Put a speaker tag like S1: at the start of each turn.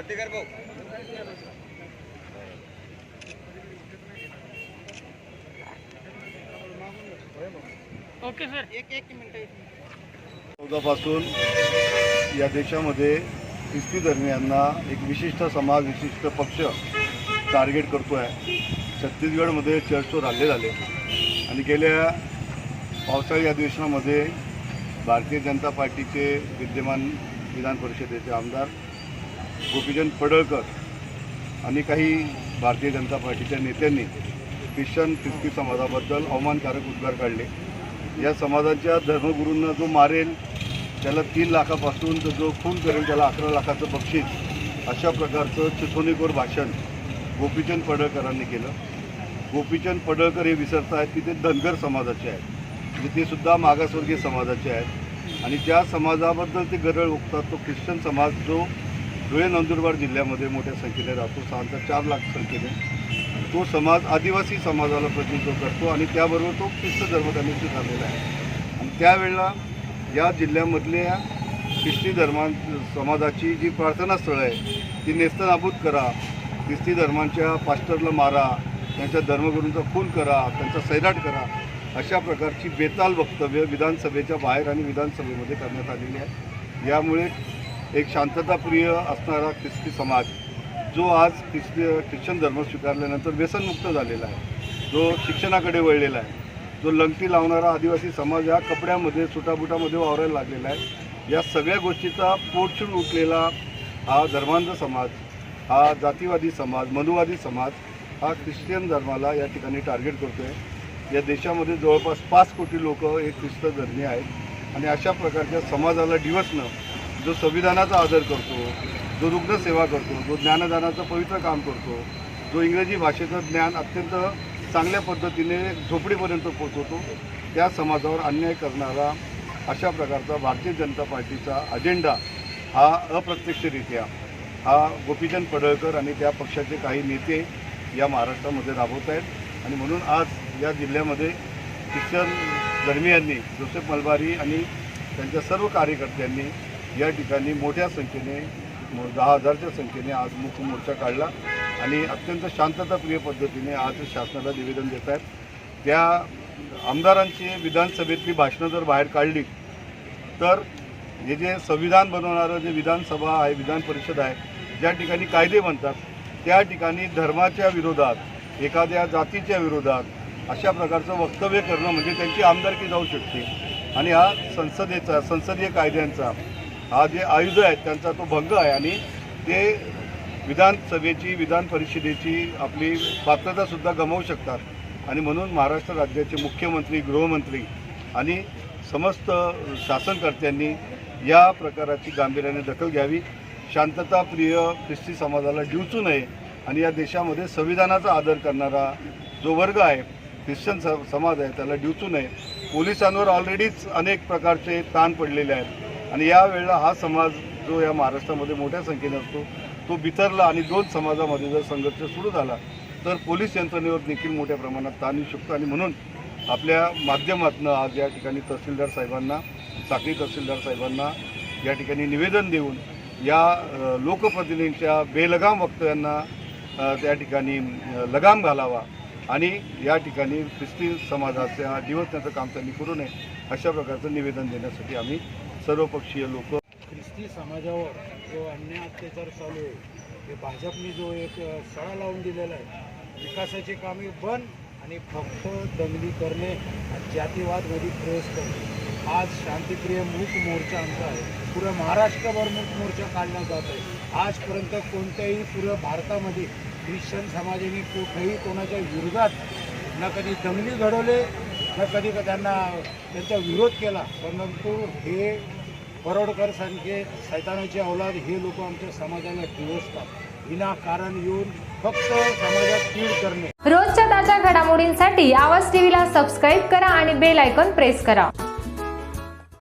S1: वरती कर भाऊ.
S2: चौदापासून या देशामध्ये ख्रिस्ती धर्मियांना एक विशिष्ट समाज विशिष्ट पक्ष टार्गेट करतो आहे छत्तीसगडमध्ये चर्चवर हल्ले झाले. आणि गेल्या पावसाळी अधिवेशनामध्ये भारतीय जनता पार्टीचे विद्यमान विधान परिषदेचे आमदार गोपीचंद पडळकर आणि काही भारतीय जनता पार्टीच्या नेत्यांनी ख्रिश्चन ख्रिस्ती समाजाबद्दल अवमानकारक उद्गार काढले. या समाजाच्या धर्मगुरूंना जो मारेल त्याला तीन लाखापासून तर जो खून करेल त्याला अकरा लाखाचं बक्षीस अशा प्रकारचं चिथोनीखोर भाषण गोपीचंद पडळकरांनी केलं. गोपीचंद पडळकर हे विसरत आहेत की ते धनगर समाजाचे आहेत. म्हणजे ते सुद्धा मागासवर्गीय समाजाचे आहेत. आणि ज्या समाजाबद्दल ते गरळ ओकतात तो ख्रिश्चन समाज जो धुळे नंदुरबार जिल्ह्यामध्ये मोठ्या संख्येने राहतो सहाचा चार लाख संख्येने. तो समाज आदिवासी समाजाला प्रतिनिधित्व करतो आणि त्याबरोबर तो ख्रिस्त धर्मधर्मीशी झालेला आहे. आणि त्यावेळेला या जिल्ह्यामधल्या ख्रिस्ती धर्मा समाजाची जी प्रार्थनास्थळं आहे ती नेस्तनाबूत करा ख्रिस्ती धर्मांच्या पास्टरला मारा त्यांच्या धर्मगुरूंचा खून करा त्यांचा सैराट करा अशा प्रकारची बेताल वक्तव्य विधानसभेच्या बाहेर आणि विधानसभेमध्ये करण्यात आलेली आहे. यामुळे एक शांतताप्रिय असणारा ख्रिस्ती समाज जो आज ख्रिस्ती ख्रिश्चन धर्म स्वीकारल्यानंतर व्यसनमुक्त झालेला आहे. जो शिक्षणाकडे वळलेला आहे. जो लंगटी लावणारा आदिवासी समाज हा कपड्यामध्ये सुटाबुटामध्ये वावरायला लागलेला आहे. या सगळ्या गोष्टीचा पोटशून उठलेला हा धर्मांध समाज हा जातीवादी समाज मनुवादी समाज हा ख्रिश्चन धर्माला या ठिकाणी टार्गेट करतो आहे या देशामध्ये जवळपास पाच कोटी लोक हे ख्रिस्त धर्मी आहेत. आणि अशा प्रकारच्या समाजाला डिवसणं जो संविधानाचा आदर करतो जो रुग्णसेवा करतो जो ज्ञानदानाचं पवित्र काम करतो जो इंग्रजी भाषेचं ज्ञान अत्यंत चांगल्या पद्धतीने झोपडीपर्यंत पोचवतो त्या समाजावर अन्याय करणारा अशा प्रकारचा भारतीय जनता पार्टीचा अजेंडा हा अप्रत्यक्षरित्या हा गोपीचंद पडळकर आणि त्या पक्षाचे काही नेते या महाराष्ट्रामध्ये राबवत आहेत. आणि म्हणून आज या जिल्ह्यामध्ये ख्रिश्चन धर्मियांनी जोसेफ मलबारी आणि त्यांच्या सर्व कार्यकर्त्यांनी या ठिकाणी मोठ्या संख्येने मो- दहा हजारच्या संख्येने आज मुख्य मोर्चा काढला आणि अत्यंत शांतताप्रिय पद्धतीने आज शासनाला निवेदन देत आहेत. त्या आमदारांची विधानसभेतली भाषणं जर बाहेर काढली तर हे जे संविधान बनवणारं जे विधानसभा आहे विधान परिषद आहे ज्या ठिकाणी कायदे बनतात त्या ठिकाणी धर्माच्या विरोधात एखाद्या जातीच्या विरोधात अशा प्रकारचं वक्तव्य करणं म्हणजे त्यांची आमदारकी जाऊ शकते. आणि हा संसदेचा संसदीय कायद्यांचा हा जे आयुध आहेत त्यांचा तो भंग आहे आणि ते विधानसभेची विधान परिषदेची आपली पात्रतासुद्धा गमावू शकतात. आणि म्हणून महाराष्ट्र राज्याचे मुख्यमंत्री गृहमंत्री आणि समस्त शासनकर्त्यांनी या प्रकाराची गांभीर्याने दखल घ्यावी. शांतताप्रिय ख्रिस्ती समाजाला डिवचू नये आणि या देशामध्ये संविधानाचा आदर करणारा जो वर्ग आहे ख्रिश्चन स समाज आहे त्याला डिवचू नये. पोलिसांवर ऑलरेडीच अनेक प्रकारचे ताण पडलेले आहेत. आणि यावेळेला हा समाज जो या महाराष्ट्रामध्ये मोठ्या संख्येने असतो तो बिथरला आणि दोन समाजामध्ये जर संघर्ष सुरू झाला तर पोलीस यंत्रणेवर देखील मोठ्या प्रमाणात ताण येऊ शकतो. आणि म्हणून आपल्या माध्यमातून आज या ठिकाणी तहसीलदार साहेबांना साखळी तहसीलदार साहेबांना या ठिकाणी निवेदन देऊन या लोकप्रतिनिधींच्या बेलगाम वक्तव्यांना त्या ठिकाणी लगाम घालावा आणि या ठिकाणी ख्रिस्ती समाजाच्या दिवसण्याचं काम त्यांनी करू नये अशा प्रकारचं निवेदन देण्यासाठी आम्ही सर्वपक्षीय लोक.
S1: ख्रिस्ती समाजावर जो अन्याय अत्याचार चालू आहे हे भाजपने जो एक सळा लावून दिलेला आहे विकासाची कामे बंद आणि फक्त दंगली करणे आणि जातीवादमध्ये प्रवेश करणे. आज शांतिप्रिय मूक मोर्चा आमचा आहे. पुरं महाराष्ट्रभर मूक मोर्चा काढला जात आहे. आजपर्यंत कोणत्याही पुरं भारतामध्ये ख्रिश्चन समाजाने कुठेही कोणाच्या विरोधात ना कधी दंगली घडवले ना कधी त्यांना त्यांचा विरोध केला परंतु हे परोडकर सारखे सैतानाचे औलाद हे लोक आमच्या समाजाला डिवसतात विनाकारण येऊन फक्त समाजात कीड करणे.
S3: रोजच्या ताज्या घडामोडींसाठी आवाज टीव्हीला सबस्क्राईब करा आणि बेल आयकॉन प्रेस करा.